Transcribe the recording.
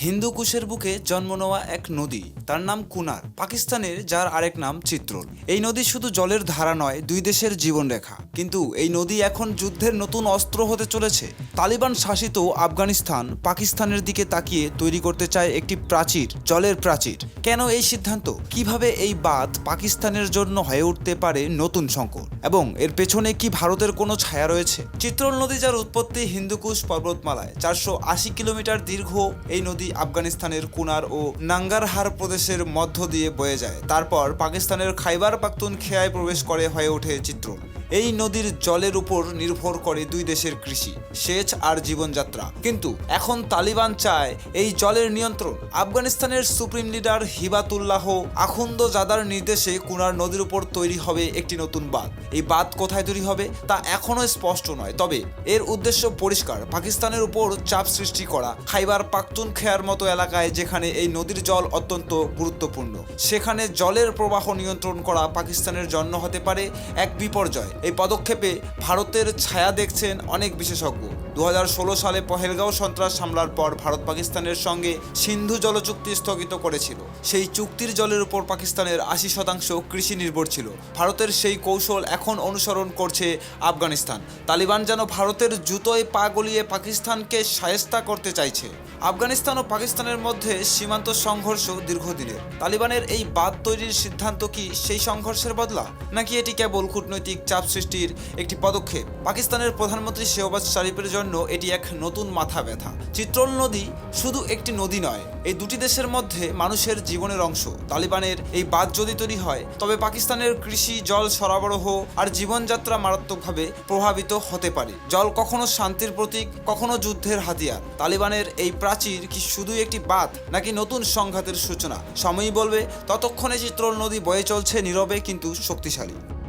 হিন্দু কুশের বুকে জন্ম নেওয়া এক নদী। তার নাম কুনার। পাকিস্তানের, যার আরেক নাম চিত্রল। এই নদী শুধু জলের ধারা নয়, দুই দেশের জীবনরেখা। কিন্তু এই নদী এখন যুদ্ধের নতুন অস্ত্র হতে চলেছে। তালিবান শাসিত আফগানিস্তান পাকিস্তানের দিকে তাকিয়ে তৈরি করতে চায় একটি প্রাচীর, জলের প্রাচীর। কেন এই সিদ্ধান্ত? কীভাবে এই বাঁধ পাকিস্তানের জন্য হয়ে উঠতে পারে নতুন সংকট? এবং এর পেছনে কি ভারতের কোনো ছায়া রয়েছে? চিত্রল নদী যার উৎপত্তি হিন্দুকুশ পর্বতমালায়, চারশো আশি কিলোমিটার দীর্ঘ এই নদী আফগানিস্তানের কুনার ও নাঙ্গারহার প্রদেশের মধ্য দিয়ে বয়ে যায়। তারপর পাকিস্তানের খাইবার পাখতুন খেয়ায় প্রবেশ করে হয়ে ওঠে চিত্রল। এই নদীর জলের উপর নির্ভর করে দুই দেশের কৃষি, সেচ আর জীবনযাত্রা। কিন্তু এখন তালিবান চায় এই জলের নিয়ন্ত্রণ। আফগানিস্তানের সুপ্রিম লিডার হিবাতুল্লাহ আখুন্দ জাদার নির্দেশে কুনার নদীর উপর তৈরি হবে একটি নতুন বাঁধ। এই বাঁধ কোথায় তৈরি হবে তা এখনও স্পষ্ট নয়, তবে এর উদ্দেশ্য পরিষ্কার। পাকিস্তানের উপর চাপ সৃষ্টি করা খাইবার পাখতুন খেয়ার মতো এলাকায় যেখানে এই নদীর জল অত্যন্ত গুরুত্বপূর্ণ। সেখানে জলের প্রবাহ নিয়ন্ত্রণ করা পাকিস্তানের জন্য হতে পারে এক বিপর্যয়। এই পদক্ষেপে ভারতের ছায়া দেখছেন অনেক বিশেষজ্ঞ। দু হাজার ষোলো সালে পহেলগাঁও সন্ত্রাস হামলার পর ভারত পাকিস্তানের সঙ্গে সিন্ধু জল চুক্তি স্থগিত করেছিল। সেই চুক্তির জলের উপর পাকিস্তানের আশি শতাংশ কৃষি নির্ভর ছিল। ভারতের সেই কৌশল এখন অনুসরণ করছে আফগানিস্তান। তালিবান যেন ভারতের জুতোয় পা গলিয়ে পাকিস্তানকে সায়স্তা করতে চাইছে। আফগানিস্তান ও পাকিস্তানের মধ্যে সীমান্ত সংঘর্ষ দীর্ঘদিনের। তালিবানের এই বাঁধ তৈরির সিদ্ধান্ত কি সেই সংঘর্ষের বদলা? নাকি এটি কেবল কূটনৈতিক চাপ সৃষ্টির একটি পদক্ষেপ? পাকিস্তানের প্রধানমন্ত্রী শেহবাজ শরীফের জন্য এটি এক নতুন মাথা ব্যথা। চিত্রল নদী শুধু একটি নদী নয়, এই দুটি দেশের মধ্যে মানুষের জীবনের অংশ। তালিবানের এই বাঁধ যদি তৈরি হয়, তবে পাকিস্তানের কৃষি, জল সরবরাহ আর জীবনযাত্রা মারাত্মকভাবে প্রভাবিত হতে পারে। জল কখনো শান্তির প্রতীক, কখনো যুদ্ধের হাতিয়ার। তালিবানের এই প্রাচীর কি শুধু একটি বাঁধ, নাকি নতুন সংঘাতের সূচনা? সময়ই বলবে, ততক্ষণে চিত্রল নদী বয়ে চলছে নীরবে কিন্তু শক্তিশালী।